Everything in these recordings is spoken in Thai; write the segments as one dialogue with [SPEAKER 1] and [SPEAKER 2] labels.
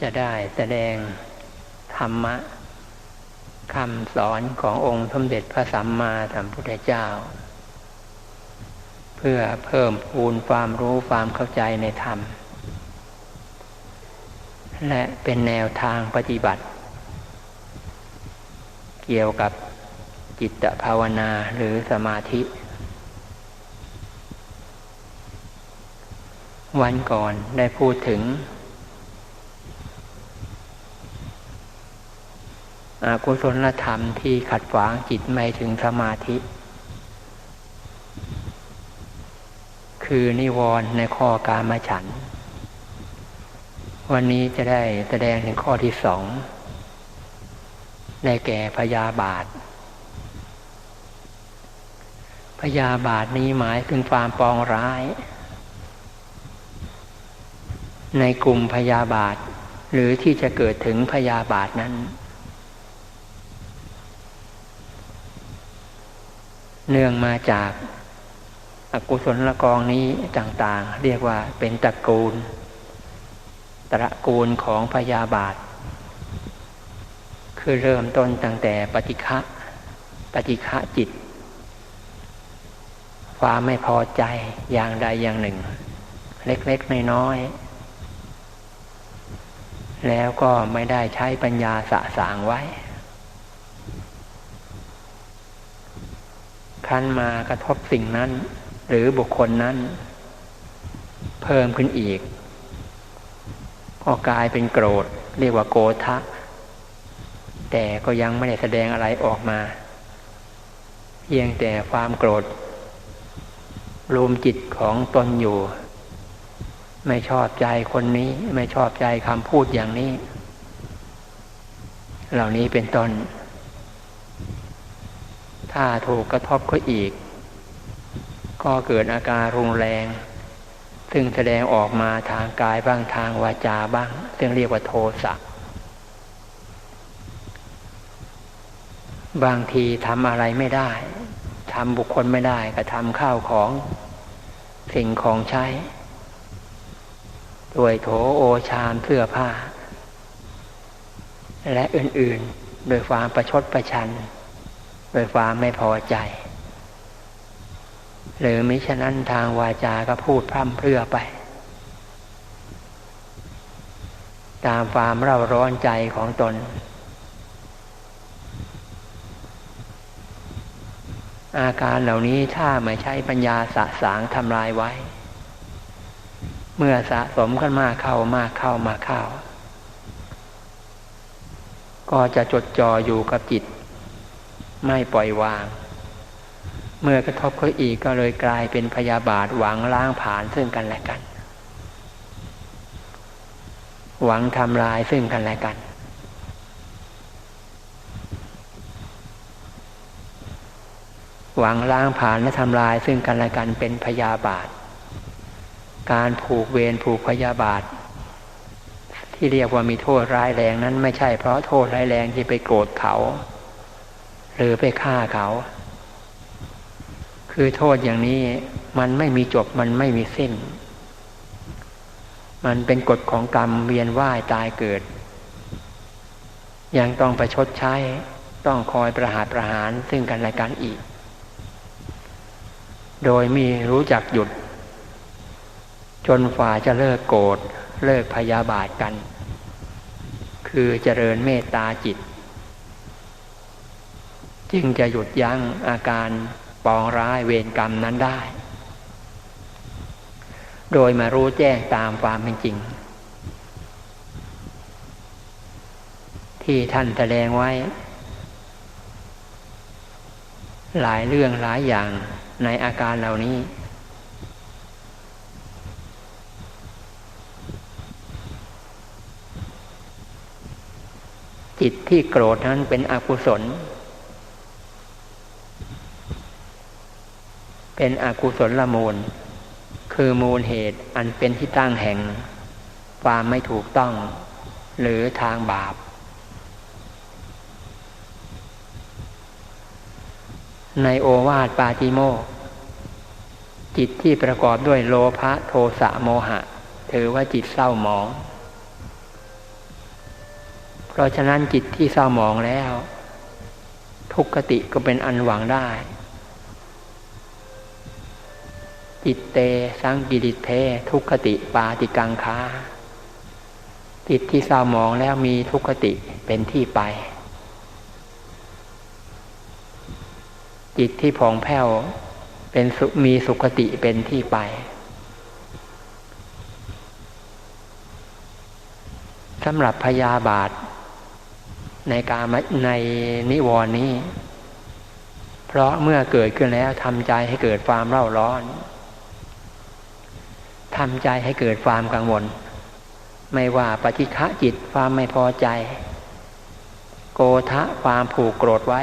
[SPEAKER 1] จะได้แสดงธรรมะคำสอนขององค์สมเด็จพระสัมมาสัมพุทธเจ้า เพื่อเพิ่มพูนความรู้ความเข้าใจในธรรม และเป็นแนวทางปฏิบัติ เกี่ยวกับจิตภาวนาหรือสมาธิ วันก่อนได้พูดถึง กุศลธรรมที่ขัดขวางจิตไม่ถึงสมาธิ คือนิวรณ์ในข้อการมาฉัน วันนี้จะได้แสดงถึงข้อที่สองในแก่พยาบาท พยาบาทนี้หมายถึงความปองร้าย ในกลุ่มพยาบาท หรือที่จะเกิดถึงพยาบาทนั้น เนื่องมาจากอากุศละกองนี้ต่างๆ เรียกว่าเป็นตระกูล ตระกูลของพยาบาท คือเริ่มต้นตั้งแต่ปฏิฆะปฏิฆะจิต ความไม่พอใจอย่างใดอย่างหนึ่ง เล็กๆน้อยๆแล้วก็ไม่ได้ใช้ปัญญาสะสางไว้ คันมากระทบสิ่งนั้น หรือบุคคลนั้น เพิ่มขึ้นอีกก็กลายเป็นโกรธ เรียกว่าโกทะ แต่ก็ยังไม่ได้แสดงอะไรออกมาเพียงแต่ความโกรธรวมจิตของตนอยู่ ไม่ชอบใจคนนี้ ไม่ชอบใจคำพูดอย่างนี้ เหล่านี้เป็นต้น ถ้าถูกกระทบก็อีก ก็เกิดอาการรุนแรง ซึ่งแสดงออกมาทางกายบ้างทางวาจาบ้าง ซึ่งเรียกว่าโทสะบางทีทำอะไรไม่ได้ทำบุคคลไม่ได้ก็ทำข้าวของสิ่งของใช้ด้วยโถโอชามเสื้อผ้า และอื่นๆ โดยความประชดประชัน โดยความไม่พอใจ หรือมิฉะนั้นทางวาจาก็พูดพร่ำเพรื่อไป ตามความเร่าร้อนใจของตน อาการเหล่านี้ถ้าไม่ใช้ปัญญาสะสางทำลายไว้ เมื่อสะสมกันมากเข้ามากเข้ามาเข้า ก็จะจดจ่ออยู่กับจิต ไม่ปล่อยวาง เมื่อกระทบเขาอีกก็เลยกลายเป็นพยาบาทหวังล้างผานซึ่งกันและกัน หวังทำลายซึ่งกันและกัน หวังล้างผานและทำลายซึ่งกันและกันเป็นพยาบาท การผูกเวรผูกพยาบาทที่เรียกว่ามีโทษร้ายแรงนั้นไม่ใช่เพราะโทษร้ายแรงที่ไปโกรธเขา หรือไปฆ่าเขา คือโทษอย่างนี้มันไม่มีจบมันไม่มีสิ้น มันเป็นกฎของกรรมเวียนว่ายตายเกิด ยังต้องไปชดใช้ ต้องคอยประหารประหารซึ่งกันและกันอีก โดยมีรู้จักหยุด จนฝ่าจะเลิกโกรธเลิกพยาบาทกัน คือเจริญเมตตาจิต จึงจะหยุดยั้งอาการปองร้ายเวรกรรมนั้นได้ โดยมารู้แจ้งตามความเป็นจริง ที่ท่านแสดงไว้ หลายเรื่องหลายอย่างในอาการเหล่านี้ จิตที่โกรธนั้นเป็นอกุศล เป็นอกุศลละมูล คือมูลเหตุอันเป็นที่ตั้งแห่ง ความไม่ถูกต้อง หรือทางบาป ในโอวาทปาติโมจิตที่ประกอบด้วยโลภะโทสะโมหะ ถือว่าจิตเศร้าหมอง เพราะฉะนั้นจิตที่เศร้าหมองแล้ว ทุกขติก็เป็นอันหวังได้ จิตเตสังกิริเท ทุกขติปาติกังคาจิตที่เศร้าหมองแล้วมีทุกขติเป็นที่ไป จิตที่ผ่องแผ้วเป็นมีสุขติเป็นที่ไป สำหรับพยาบาท ในการในนิวรณ์นี้ เพราะเมื่อเกิดขึ้นแล้วทำใจให้เกิดความเร่าร้อน ทำใจให้เกิดความกังวล ไม่ว่าปฏิฆะจิตความไม่พอใจ โกทะความผูกโกรธไว้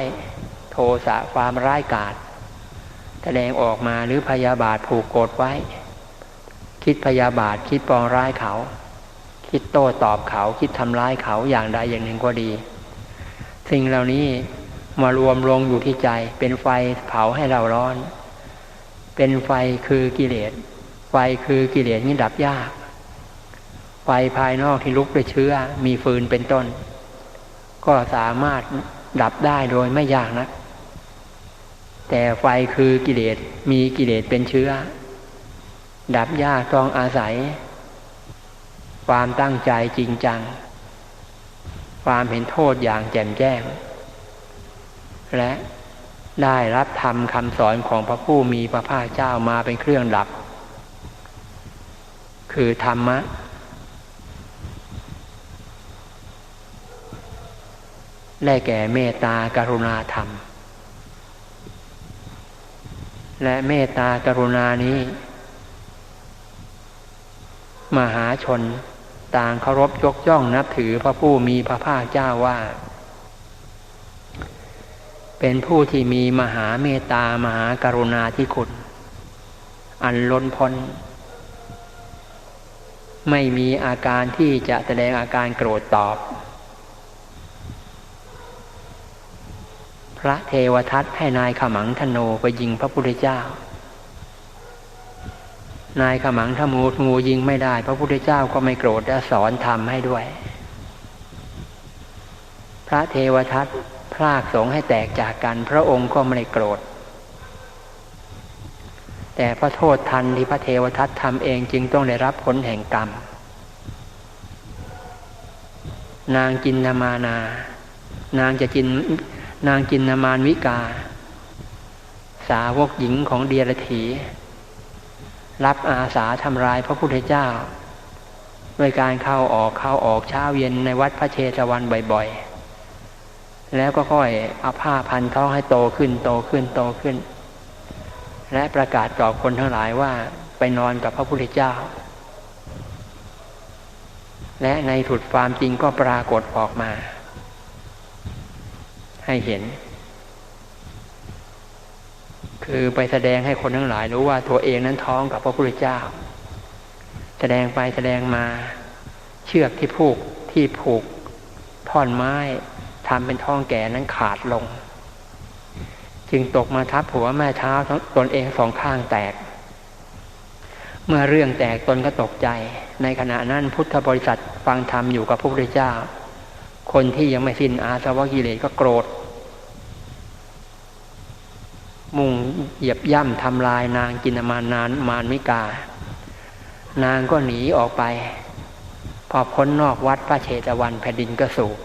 [SPEAKER 1] โทสะความร้ายกาจแสดงออกมาหรือพยาบาทผูกโกรธไว้ คิดพยาบาทคิดปองร้ายเขา คิดโต้ตอบเขาคิดทำร้ายเขาอย่างใดอย่างหนึ่งก็ดี สิ่งเหล่านี้มารวมลงอยู่ที่ใจ เป็นไฟเผาให้เราร้อน เป็นไฟคือกิเลส ไฟคือกิเลสนี่ดับยาก ไฟภายนอกที่ลุกด้วยเชื้อ มีฟืนเป็นต้น ก็สามารถดับได้โดยไม่ยากนะ แต่ไฟคือกิเลสมีกิเลสเป็นเชื้อ ดับยากต้องอาศัย ความตั้งใจจริงจัง ความเห็นโทษอย่างแจ่มแจ้ง และได้รับธรรมคำสอนของพระผู้มีพระภาคเจ้ามาเป็นเครื่องดับ คือธรรมะ ได้แก่เมตตากรุณาธรรม และเมตตากรุณานี้ มหาชนต่างเคารพยกย่องนับถือพระผู้มีพระภาคเจ้าว่า เป็นผู้ที่มีมหาเมตตามหากรุณาที่คุณ อันล้นพ้น ไม่มีอาการที่จะแสดงอาการโกรธตอบ พระเทวทัตให้นายขมังธโนไปยิงพระพุทธเจ้า นายขมังธมูงูยิงไม่ได้ พระพุทธเจ้าก็ไม่โกรธและสอนทำให้ด้วย พระเทวทัตพรากสงให้แตกจากกัน พระองค์ก็ไม่โกรธ แต่พระโทษทันที่พระเทวทัตทำเองจึงต้องได้รับผลแห่งกรรม นางจินนามานา นางจะกินนางจินนามานวิกา สาวกหญิงของเดียรถี รับอาสาทำลายพระพุทธเจ้า ด้วยการเข้าออกเข้าออกเช้าเย็นในวัดพระเชตวันบ่อยๆ แล้วก็ค่อยเอาผ้าพันท้องให้โตขึ้นโตขึ้นโตขึ้น และประกาศต่อคนทั้งหลายว่าไปนอนกับพระพุทธเจ้า และในถุดความจริงก็ปรากฏออกมา ให้เห็น คือไปแสดงให้คนทั้งหลายรู้ว่าตัวเองนั้นท้องกับพระพุทธเจ้า แสดงไปแสดงมา เชือกที่ผูกที่ผูกท่อนไม้ทำเป็นท้องแก่นั้นขาดลง จึงตกมาทับหัวแม่เท้าตนเองสองข้างแตก เมื่อเรื่องแตกตนก็ตกใจ ในขณะนั้นพุทธบริษัทฟังธรรมอยู่กับพระพุทธเจ้า คนที่ยังไม่สิ้นอาสวะกิเลสก็โกรธ มุ่งเหยียบย่ำทำลายนางกินมานานมานมิกา นางก็หนีออกไป พอพ้นนอกวัดพระเชตวันแผ่นดินก็สูบ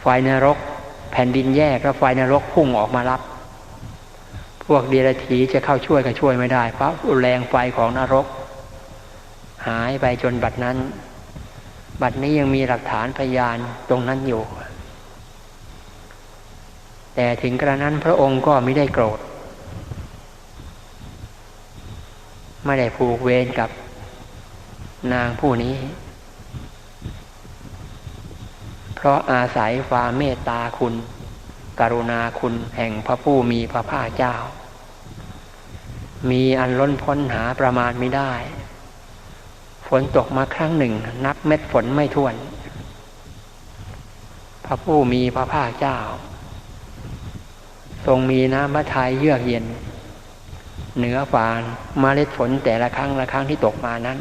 [SPEAKER 1] ไฟนรก แผ่นดินแยกแล้วไฟนรกพุ่งออกมารับ พวกเดรัจฉีจะเข้าช่วยก็ช่วยไม่ได้ เพราะแรงไฟของนรก หายไปจนบัดนั้น บัดนี้ยังมีหลักฐานพยานตรงนั้นอยู่ แต่ถึงกระนั้นพระองค์ก็ไม่ได้โกรธ ไม่ได้ผูกเวรกับนางผู้นี้ เพราะอาศัยความเมตตาคุณ กรุณาคุณแห่งพระผู้มีพระภาคเจ้า มีอันล้นพ้นหาประมาณไม่ได้ ฝนตกมาครั้งหนึ่ง นับเม็ดฝนไม่ท้วน พระผู้มีพระภาคเจ้า ทรงมีน้ำพระทัยเยือกเย็น เหนือฝานมาเล็ดฝนแต่ละครั้งละครั้งที่ตกมานั้น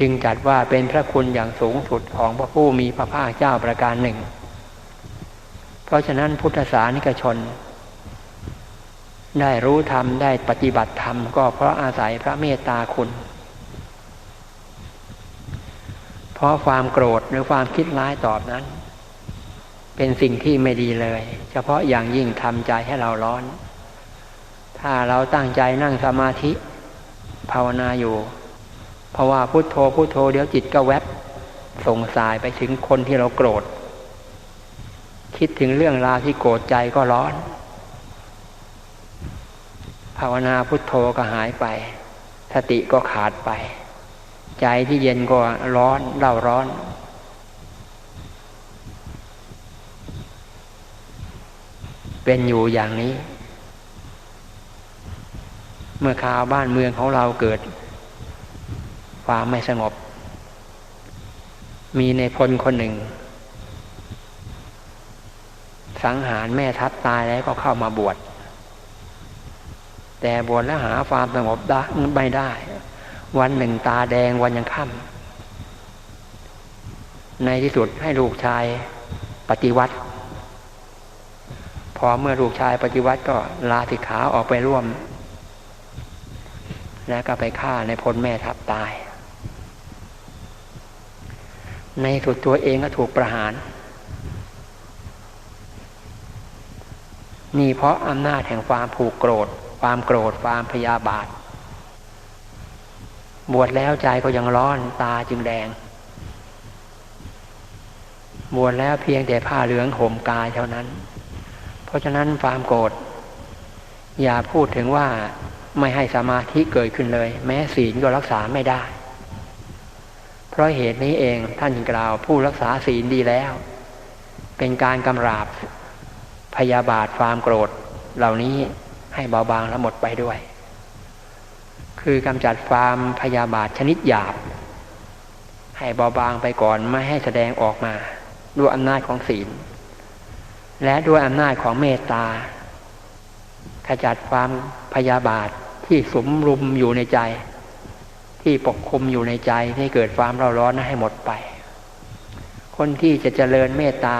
[SPEAKER 1] จึงจัดว่าเป็นพระคุณอย่างสูงสุดของพระผู้มีพระภาคเจ้าประการหนึ่ง เพราะฉะนั้นพุทธศาสนิกชน ได้รู้ธรรมได้ปฏิบัติธรรมก็เพราะอาศัยพระเมตตาคุณ เพราะความโกรธหรือความคิดร้ายตอบนั้น เป็นสิ่งที่ไม่ดีเลย เฉพาะอย่างยิ่งทำใจให้เราร้อน ถ้าเราตั้งใจนั่งสมาธิ ภาวนาอยู่ เพราะว่าพุโทโธพุโทโธเดี๋ยวจิตก็แวบส่งสายไปถึงคนที่เราโกรธ คิดถึงเรื่องราวที่โกรธใจก็ร้อน ภาวนาพุทโธก็หายไป สติก็ขาดไป ใจที่เย็นก็ร้อนเล่าร้อนเป็นอยู่อย่างนี้ เมื่อข่าวบ้านเมืองของเราเกิด ความไม่สงบ มีในพลคนหนึ่ง สังหารแม่ทัพตายแล้วก็เข้ามาบวชแต่บวชแล้วหาความสงบได้ไม่ได้ วันหนึ่งตาแดงวันยังค่ำในที่สุดให้ลูกชายปฏิวัติ พอเมื่อลูกชายปฏิวัติก็ลาสิขาออกไปร่วม แล้วก็ไปฆ่าในพลแม่ทัพตาย ในสุดตัวเองก็ถูกประหาร นี่เพราะอำนาจแห่งความผูกโกรธ ความโกรธความพยาบาท บวชแล้วใจก็ยังร้อนตาจึงแดง บวชแล้วเพียงแต่ผ้าเหลืองห่มกายเท่านั้น เพราะฉะนั้นความโกรธอย่าพูดถึงว่าไม่ให้สมาธิเกิดขึ้นเลย แม้ศีลก็รักษาไม่ได้ ราะเหตุนี้เองท่านกล่าวผู้รักษาศีลดีแล้ว เป็นการกำราบพยาบาทความโกรธ เหล่านี้ให้เบาบางและหมดไปด้วย คือกำจัดความพยาบาทชนิดหยาบ ให้เบาบางไปก่อนไม่ให้แสดงออกมา ด้วยอำนาจของศีล และด้วยอำนาจของเมตตาขจัดความพยาบาทที่สมรุมอยู่ในใจ ที่ปกคลุมอยู่ในใจให้เกิดความเราร้อนให้หมดไป คนที่จะเจริญเมตตา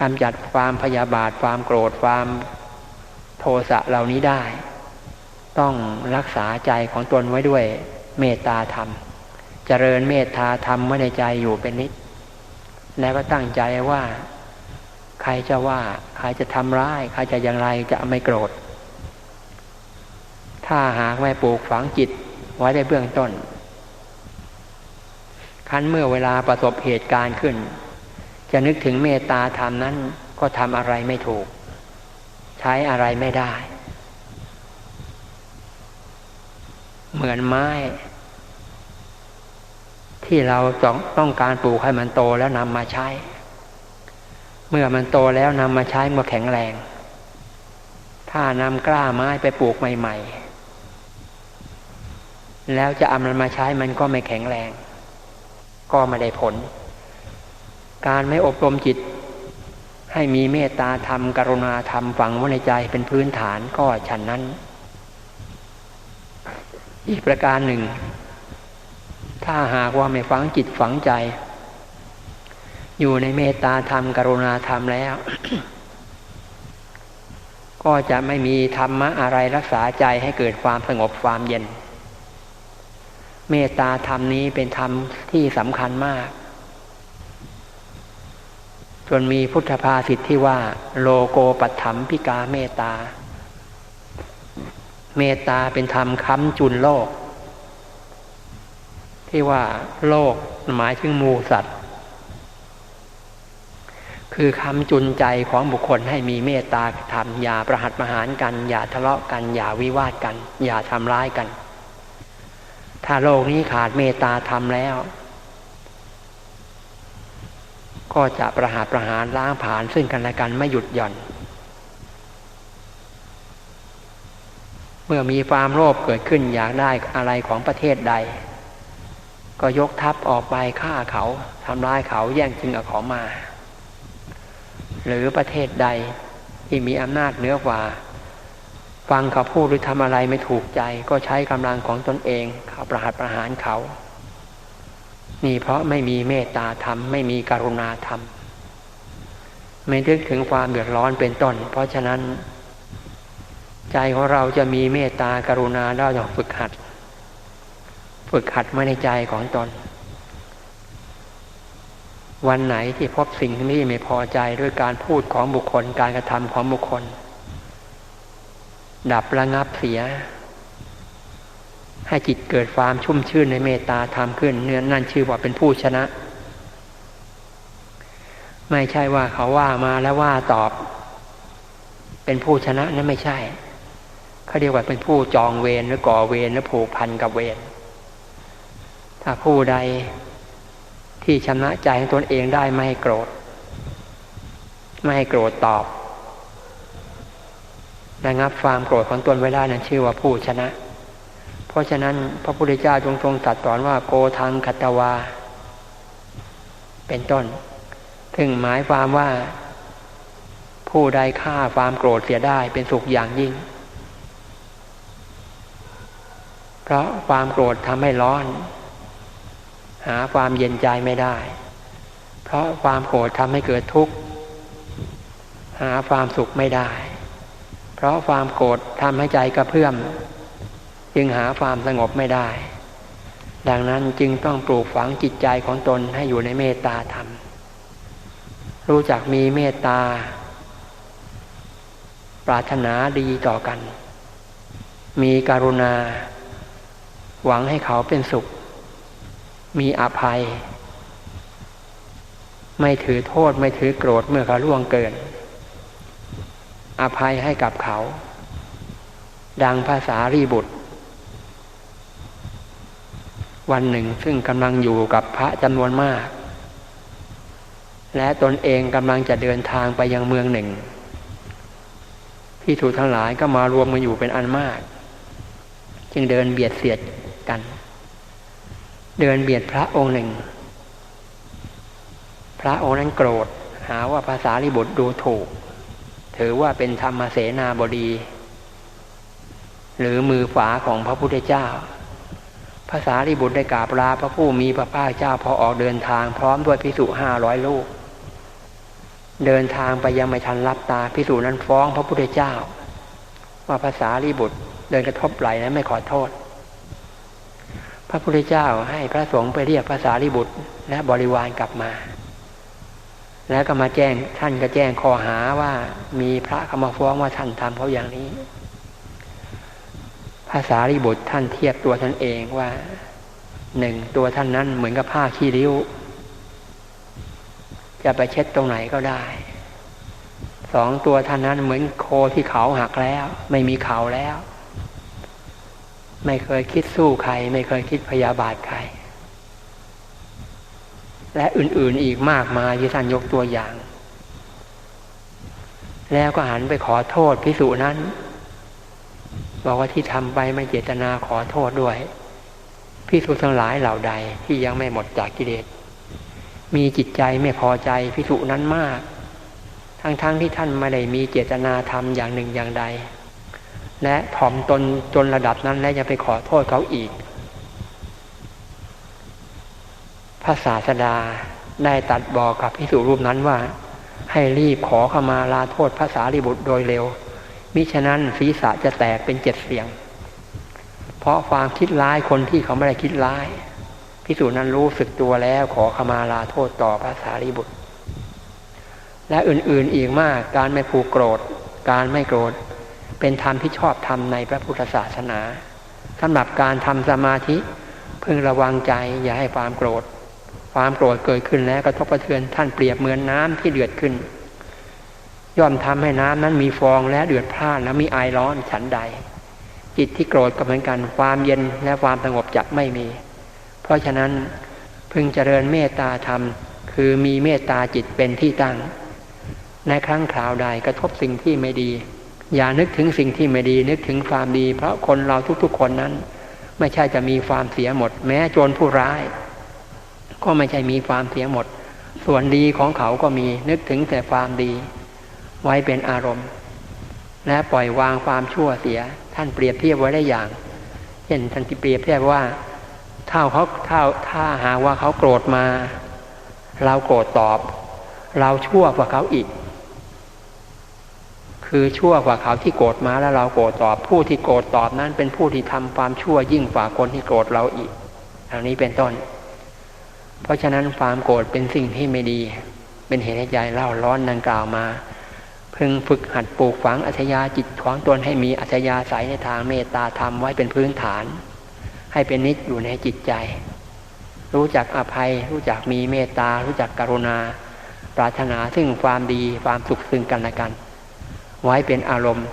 [SPEAKER 1] กำจัดความพยาบาทความโกรธความโทสะเหล่านี้ได้ ต้องรักษาใจของตนไว้ด้วยเมตตาธรรม เจริญเมตตาธรรมไว้ในใจอยู่เป็นนิด แล้วก็ตั้งใจว่า ใครจะว่า ใครจะทำร้าย ใครจะอย่างไรจะไม่โกรธ ถ้าหากไม่ปลูกฝังจิต ไว้ในเบื้องต้น คั้นเมื่อเวลาประสบเหตุการณ์ขึ้น จะนึกถึงเมตตาธรรมนั้นก็ทำอะไรไม่ถูก ใช้อะไรไม่ได้ เหมือนไม้ ที่เราต้องการปลูกให้มันโตแล้วนำมาใช้ เมื่อมันโตแล้วนำมาใช้เมื่อแข็งแรง ถ้านำกล้าไม้ไปปลูกใหม่ ๆ แล้วจะเอามันมาใช้มันก็ไม่แข็งแรง ก็ไม่ได้ผล การไม่อบรมจิต ให้มีเมตตาธรรม กรุณาธรรมฝังไว้ในใจเป็นพื้นฐานก็ฉันนั้น อีกประการหนึ่ง ถ้าหากว่าไม่ฝังจิตฝังใจ อยู่ในเมตตาธรรม กรุณาธรรมแล้ว ก็จะไม่มีธรรมะอะไรรักษาใจให้เกิดความสงบความเย็น เมตตาธรรมนี้เป็นธรรมที่สำคัญมาก จนมีพุทธภาษิตที่ว่า โลโกปัฏฐมพิกาเมตตา เมตตาเป็นธรรมค้ำจุนโลก ที่ว่าโลกหมายถึงมูสัตว์ คือค้ำจุนใจของบุคคลให้มีเมตตาธรรมอย่าประหัตประหารกัน อย่าทะเลาะกัน อย่าวิวาทกัน อย่าทำร้ายกัน ถ้าโลกนี้ขาดเมตตาธรรมแล้ว ก็จะประหารประหารล้างผานซึ่งกันและกันไม่หยุดหย่อน เมื่อมีความโลภเกิดขึ้นอยากได้อะไรของประเทศใด ก็ยกทัพออกไปฆ่าเขาทำลายเขาแย่งชิงเอาของมา หรือประเทศใดที่มีอำนาจเหนือกว่า ฟังเขาพูดหรือทำอะไรไม่ถูกใจ ก็ใช้กำลังของตนเองเขาประหัตประหารเขา นี่เพราะไม่มีเมตตาธรรม ไม่มีกรุณาธรรม ไม่นึกถึงความเดือดร้อนเป็นต้น เพราะฉะนั้น ใจของเราจะมีเมตตากรุณาได้ต้องฝึกหัด ฝึกหัดมาในใจของตน วันไหนที่พบสิ่งที่ไม่พอใจด้วยการพูดของบุคคลการกระทำของบุคคล ดับระงับเสีย ให้จิตเกิดความชุ่มชื่นในเมตตาธรรมขึ้นเนื้อนั่นชื่อว่าเป็นผู้ชนะ ไม่ใช่ว่าเขาว่ามาแล้วว่าตอบ เป็นผู้ชนะนั่นไม่ใช่เขาเรียกว่าเป็นผู้จองเวรหรือก่อเวรหรือผูกพันกับเวรถ้าผู้ใดที่ชนะใจของตนเองได้ไม่ให้โกรธ ไม่ให้โกรธตอบ ระงับความโกรธของตนไว้ได้นั่นชื่อว่าผู้ชนะ เพราะฉะนั้นพระพุทธเจ้าจงทรงตรัสสอนว่าโกทังคัตวา เป็นต้น ถึงหมายความว่า ผู้ใดฆ่าความโกรธเสียได้เป็นสุขอย่างยิ่ง เพราะความโกรธทำให้ร้อน หาความเย็นใจไม่ได้ เพราะความโกรธทำให้เกิดทุกข์ หาความสุขไม่ได้ เพราะความโกรธทำให้ใจกระเพื่อม จึงหาความสงบไม่ได้ ดังนั้นจึงต้องปลูกฝังจิตใจของตนให้อยู่ในเมตตาธรรม รู้จักมีเมตตา ปรารถนาดีต่อกัน มีการุณา หวังให้เขาเป็นสุข มีอภัย ไม่ถือโทษไม่ถือโกรธเมื่อเขาล่วงเกิน อภัยให้กับเขา ดังภาษารีบุตร วันหนึ่งซึ่งกำลังอยู่กับพระจำนวนมาก และตนเองกำลังจะเดินทางไปยังเมืองหนึ่งที่ถูกทั้งหลายก็มารวมกันอยู่เป็นอันมาก จึงเดินเบียดเสียดกัน เดินเบียดพระองค์หนึ่ง พระองค์นั้นโกรธหาว่าภาษาลิบุตรดูถูก ถือว่าเป็นธรรมเสนาบดี หรือมือฝาของพระพุทธเจ้าภาษาริบุตรได้กราบลาพระผู้มีพระภาคเจ้าพอออกเดินทางพร้อมด้วยพิสุห้าร้อยลูก เดินทางไปยังไม่ทันรับตาพิสุนั้นฟ้องพระพุทธเจ้า ว่าภาษาริบุตรเดินกระทบไหลและไม่ขอโทษ พระพุทธเจ้าให้พระสงฆ์ไปเรียกภาษาริบุตรและบริวารกลับมา แล้วก็มาแจ้งท่านก็แจ้งข้อหาว่ามีพระเขามาฟ้องว่าท่านทำเขาอย่างนี้ ภาษาริบุตรท่านเทียบตัวท่านเองว่าหนึ่งตัวท่านนั้นเหมือนกับผ้าขี้ริ้ว จะไปเช็ดตรงไหนก็ได้สองตัวท่านนั้นเหมือนโคที่เขาหักแล้ว ไม่มีเขาแล้ว ไม่เคยคิดสู้ใคร ไม่เคยคิดพยาบาทใคร และอื่นๆอีกมากมายที่ท่านยกตัวอย่าง แล้วก็หันไปขอโทษพิสูจนั้น บอกว่าที่ทำไปไม่เจตนาขอโทษด้วยพิสุทั้งหลายเหล่าใดที่ยังไม่หมดจากกิเลสมีจิตใจไม่พอใจพิสุนั้นมาก ทั้งๆทที่ท่านไม่ได้มีเจตนาทำอย่างหนึ่งอย่างใด และถ่อมตนจนระดับนั้นและยังไปขอโทษเขาอีก พระศาสดาได้ตัดบอกกับพิสุรูปนั้นว่า ให้รีบขอเข้ามาลาโทษภาษาริบุตรโดยเร็ว มิฉะนั้นศีรษะจะแตกเป็นเจ็ดเสียง เพราะความคิดร้ายคนที่เขาไม่ได้คิดร้ายพิสูจนั้นรู้สึกตัวแล้วขอขมาลาโทษต่อพระสารีบุตร และอื่นๆอีกมากการไม่ผูกโกรธ การไม่โกรธ เป็นธรรมที่ชอบทำในพระพุทธศาสนาสำหรับการทำสมาธิ พึงระวังใจอย่าให้ความโกรธ ความโกรธเกิดขึ้นแล้วกระทบกระเทือนท่านเปรียบเหมือนน้ำที่เดือดขึ้น ย่อมทำให้น้ำนั้นมีฟองและเดือดพล่านและมีไอร้อนฉันใด จิตที่โกรธก็เหมือนกันความเย็นและความสงบจะไม่มี เพราะฉะนั้นพึงเจริญเมตตาธรรม คือมีเมตตาจิตเป็นที่ตั้ง ในครั้งคราวใดกระทบสิ่งที่ไม่ดี อย่านึกถึงสิ่งที่ไม่ดีนึกถึงความดี เพราะคนเราทุกๆคนนั้น ไม่ใช่จะมีความเสียหมด แม้โจรผู้ร้าย ก็ไม่ใช่มีความเสียหมด ส่วนดีของเขาก็มีนึกถึงแต่ความดี ไว้เป็นอารมณ์ และปล่อยวางความชั่วเสีย ท่านเปรียบเทียบไว้ได้อย่างเช่นท่านที่เปรียบเทียบว่าถ้าเขาถ้าถ้าหาว่าเขาโกรธมา เราโกรธตอบ เราชั่วกว่าเขาอีก คือชั่วกว่าเขาที่โกรธมาแล้วเราโกรธตอบ ผู้ที่โกรธตอบนั้นเป็นผู้ที่ทำความชั่วยิ่งกว่าคนที่โกรธเราอีกอันนี้เป็นต้น เพราะฉะนั้นความโกรธเป็นสิ่งที่ไม่ดี เป็นเหตุให้ใจเล่าร้อนดังกล่าวมา พึงฝึกหัดปลูกฝังอัจฉริยะจิตของตนให้มีอัจฉริยะใสในทางเมตตาธรรมไว้เป็นพื้นฐาน ให้เป็นนิจอยู่ในจิตใจ รู้จักอภัย รู้จักมีเมตตา รู้จักกรุณา ปรารถนาซึ่งความดีความสุขซึ่งกันและกัน ไว้เป็นอารมณ์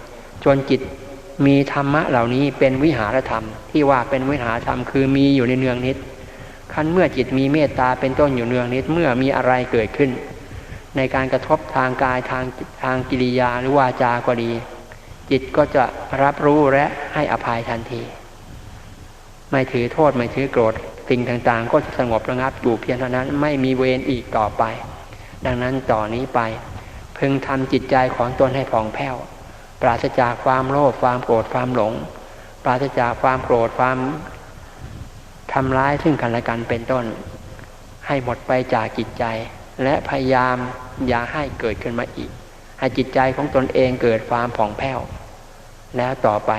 [SPEAKER 1] จนจิตมีธรรมะเหล่านี้เป็นวิหารธรรม ที่ว่าเป็นวิหารธรรมคือมีอยู่ในเนืองนิด ขั้นเมื่อจิตมีเมตตาเป็นต้นอยู่เนืองนิดเมื่อมีอะไรเกิดขึ้น ในการกระทบทางกายทางทางกิริยาหรือวาจาก็ดี จิตก็จะรับรู้และให้อภัยทันที ไม่ถือโทษไม่ถือโกรธสิ่งต่างๆ ก็จะสงบระงับอยู่เพียงเท่านั้นไม่มีเวรอีกต่อไป ดังนั้นต่อนนี้ไป พึงทำจิตใจของตนให้ผ่องแผ้ว ปราศจากความโลภความโกรธความหลง ปราศจากความโกรธความ ทำร้ายซึ่งกันและกันเป็นต้น ให้หมดไปจากจิตใจ และพยายามอย่าให้เกิดขึ้นมาอีก ให้จิตใจของตนเองเกิดความผ่องแผ้ว แล้วต่อไป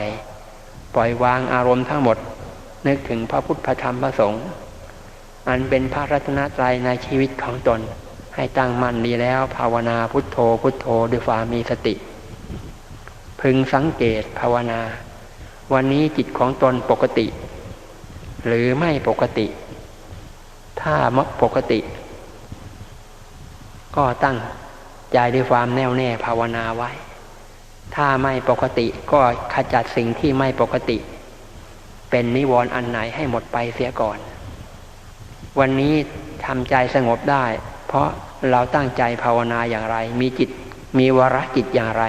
[SPEAKER 1] ปล่อยวางอารมณ์ทั้งหมด นึกถึงพระพุทธพระธรรมพระสงฆ์อันเป็นพระรัตนตรัยในชีวิตของตน ให้ตั้งมั่นดีแล้วภาวนาพุทโธพุทโธด้วยความมีสติ พึงสังเกตภาวนา วันนี้จิตของตนปกติ หรือไม่ปกติ ถ้ามักปกติ ก็ตั้งใจด้วยความแน่วแน่ภาวนาไว้ ถ้าไม่ปกติก็ขจัดสิ่งที่ไม่ปกติ เป็นนิวรณ์อันไหนให้หมดไปเสียก่อน วันนี้ทำใจสงบได้ เพราะเราตั้งใจภาวนาอย่างไร มีจิตมีวรจิตอย่างไร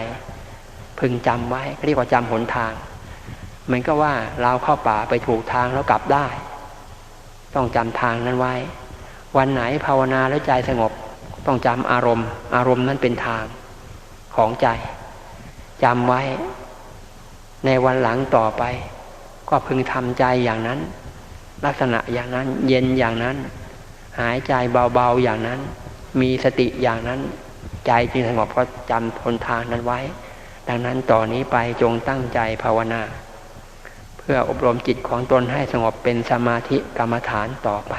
[SPEAKER 1] พึงจำไว้เรียกว่าจำหนทาง มือนก็ว่าเราเข้าป่าไปถูกทางแล้วกลับได้ ต้องจำทางนั้นไว้ วันไหนภาวนาแล้วใจสงบ ต้องจำอารมณ์ อารมณ์นั้นเป็นทางของใจจำไว้ ในวันหลังต่อไป ก็พึงทำใจอย่างนั้น ลักษณะอย่างนั้น เย็นอย่างนั้น หายใจเบาๆอย่างนั้น มีสติอย่างนั้น ใจจึงสงบก็จำทนทางนั้นไว้ ดังนั้นต่อนนี้ไปจงตั้งใจภาวนา พื่ออบรมจิตของตนให้สงบเป็นสมาธิกรรมฐานต่อไป